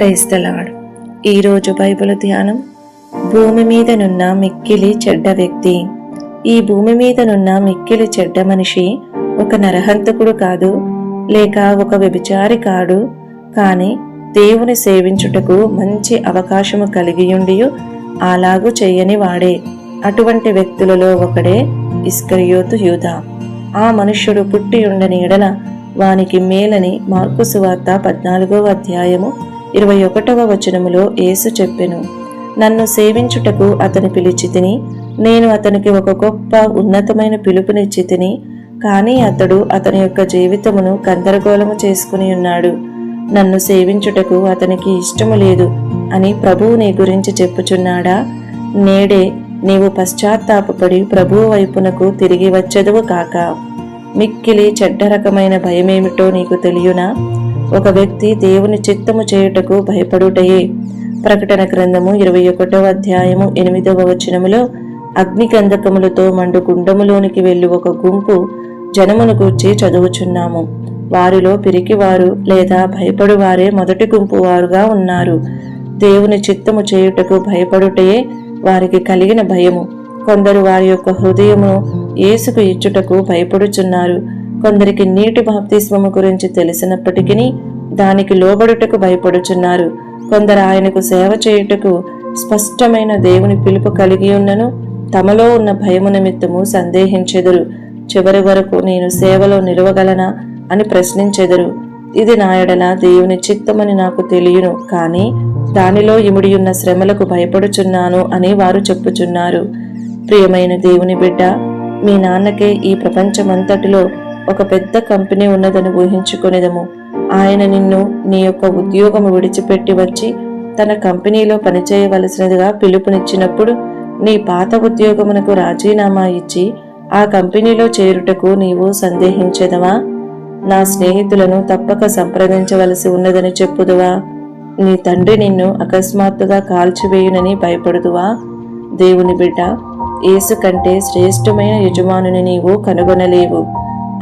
క్రైస్తలాడు. ఈరోజు బైబిల్ ధ్యానం భూమి మీదనున్న మిక్కిలి చెడ్డ వ్యక్తి. ఈ భూమి మీదనున్న మిక్కిలి చెడ్డ మనిషి ఒక నరహంతకుడు కాదు లేక ఒక వ్యభిచారి కాడు కాని దేవుని సేవించుటకు మంచి అవకాశము కలిగియుండియు అలాగు చెయ్యని వాడే. అటువంటి వ్యక్తులలో ఒకడే ఇస్కరియోతు యూధ ఆ మనుష్యుడు పుట్టి ఉండని ఎడల వానికి మేలని మార్కు సువార్త పద్నాలుగో అధ్యాయము ఇరవై ఒకటవ వచనములో యేసు చెప్పెను నన్ను సేవించుటకు అతని పిలిచి తిని నేను అతనికి ఒక గొప్ప ఉన్నతమైన పిలుపునిచ్చి తిని కానీ అతడు అతని యొక్క జీవితమును గందరగోళము చేసుకుని ఉన్నాడు. నన్ను సేవించుటకు అతనికి ఇష్టము లేదు అని ప్రభువు నీ గురించి చెప్పుచున్నాడా? నేడే నీవు పశ్చాత్తాపడి ప్రభువు వైపునకు తిరిగి వచ్చదువు కాక మిక్కిలి చెడ్డ రకమైన భయమేమిటో నీకు తెలియనా? ఒక వ్యక్తి దేవుని చిత్తము చేయుటకు భయపడుటయే. ప్రకటన గ్రంథము ఇరవై ఒకటవ అధ్యాయము ఎనిమిదవ వచనములో అగ్ని గంధకములతో మండు గుండములోనికి వెళ్ళి ఒక గుంపు జనమును గూర్చి చదువుచున్నాము. వారిలో పిరికివారు లేదా భయపడువారే మొదటి గుంపు వారుగా ఉన్నారు. దేవుని చిత్తము చేయుటకు భయపడుటయే వారికి కలిగిన భయము. కొందరు వారి యొక్క హృదయము యేసుకు ఇచ్చుటకు భయపడుచున్నారు. కొందరికి నీటి బాప్తిస్వము గురించి తెలిసినప్పటికీ దానికి లోబడుటకు భయపడుచున్నారు. కొందరు ఆయనకు సేవ చేయుటకు స్పష్టమైన దేవుని పిలుపు కలిగి ఉన్నను తమలో ఉన్న భయము నిమిత్తము సందేహించెదరు. చివరి వరకు నేను సేవలో నిలవగలనా అని ప్రశ్నించెదరు. ఇది నాయడల దేవుని చిత్తమని నాకు తెలియను కానీ దానిలో ఇముడియున్న శ్రమలకు భయపడుచున్నాను అని వారు చెప్పుచున్నారు. ప్రియమైన దేవుని బిడ్డ మీ నాన్నకే ఈ ప్రపంచమంతటిలో ఒక పెద్ద కంపెనీ ఉన్నదని ఊహించుకునేదము. ఆయన నిన్ను నీ యొక్క ఉద్యోగము విడిచిపెట్టి వచ్చి తన కంపెనీలో పనిచేయవలసినదిగా పిలుపునిచ్చినప్పుడు నీ పాత ఉద్యోగమునకు రాజీనామా ఇచ్చి ఆ కంపెనీలో చేరుటకు నీవు సందేహించెదవా నా స్నేహితులను తప్పక సంప్రదించవలసి ఉన్నదని చెప్పుదువా? నీ తండ్రి నిన్ను అకస్మాత్తుగా కాల్చివేయునని భయపడుదువా? దేవుని బిడ్డ ఏసు కంటే శ్రేష్టమైన యజమానుని నీవు కనుగొనలేవు.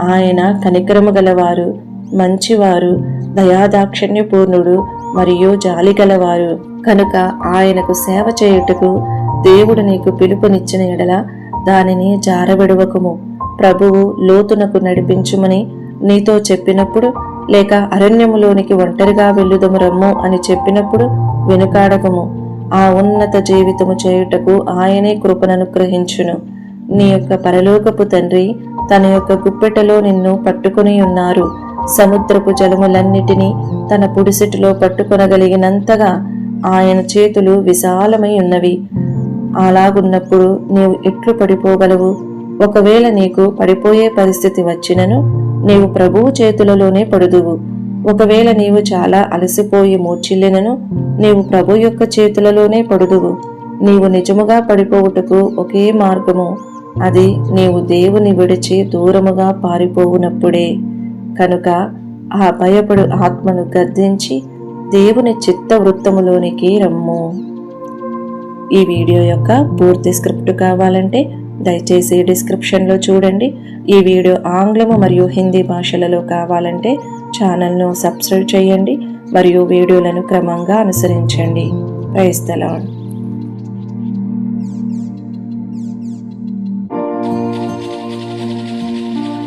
ఆయన కనికరము గలవారు మంచివారు దయాదాక్షణ్యపూర్ణుడు మరియు జాలి గలవారు కనుక ఆయనకు సేవ చేయుటకు దేవుడు నీకు పిలుపునిచ్చిన ఎడల దానిని జారబెడవకుము. ప్రభువు లోతునకు నడిపించుమని నీతో చెప్పినప్పుడు లేక అరణ్యములోనికి ఒంటరిగా వెళ్ళుదము రమ్ము అని చెప్పినప్పుడు వెనుకాడకము. ఆ ఉన్నత జీవితము చేయుటకు ఆయనే కృపననుగ్రహించును నీ యొక్క పరలోకపు తండ్రి తన యొక్క గుప్పెటలో నిన్ను పట్టుకుని ఉన్నారు. సముద్రపు జలములన్నిటినీ తన పుడిసిటిలో పట్టుకొనగలిగినంతగా ఆయన చేతులు విశాలమై ఉన్నవి. అలాగున్నప్పుడు నీవు ఎట్లు పడిపోగలవు? ఒకవేళ నీకు పడిపోయే పరిస్థితి వచ్చినను నీవు ప్రభువు చేతులలోనే పడుదువు. ఒకవేళ నీవు చాలా అలసిపోయి మూర్చిల్లెనను నీవు ప్రభు యొక్క చేతులలోనే పడుదువు. నీవు నిజముగా పడిపోవుటకు ఒకే మార్గము. అది నీవు దేవుని విడిచి దూరముగా పారిపోవునప్పుడే. కనుక ఆ భయపడు ఆత్మను గద్దించి దేవుని చిత్త వృత్తములోనికి రమ్ము. ఈ వీడియో యొక్క పూర్తి స్క్రిప్ట్ కావాలంటే దయచేసి డిస్క్రిప్షన్లో చూడండి. ఈ వీడియో ఆంగ్లము మరియు హిందీ భాషలలో కావాలంటే ఛానల్ను సబ్స్క్రైబ్ చేయండి మరియు వీడియోలను క్రమంగా అనుసరించండి. ప్రైస్తలాండ్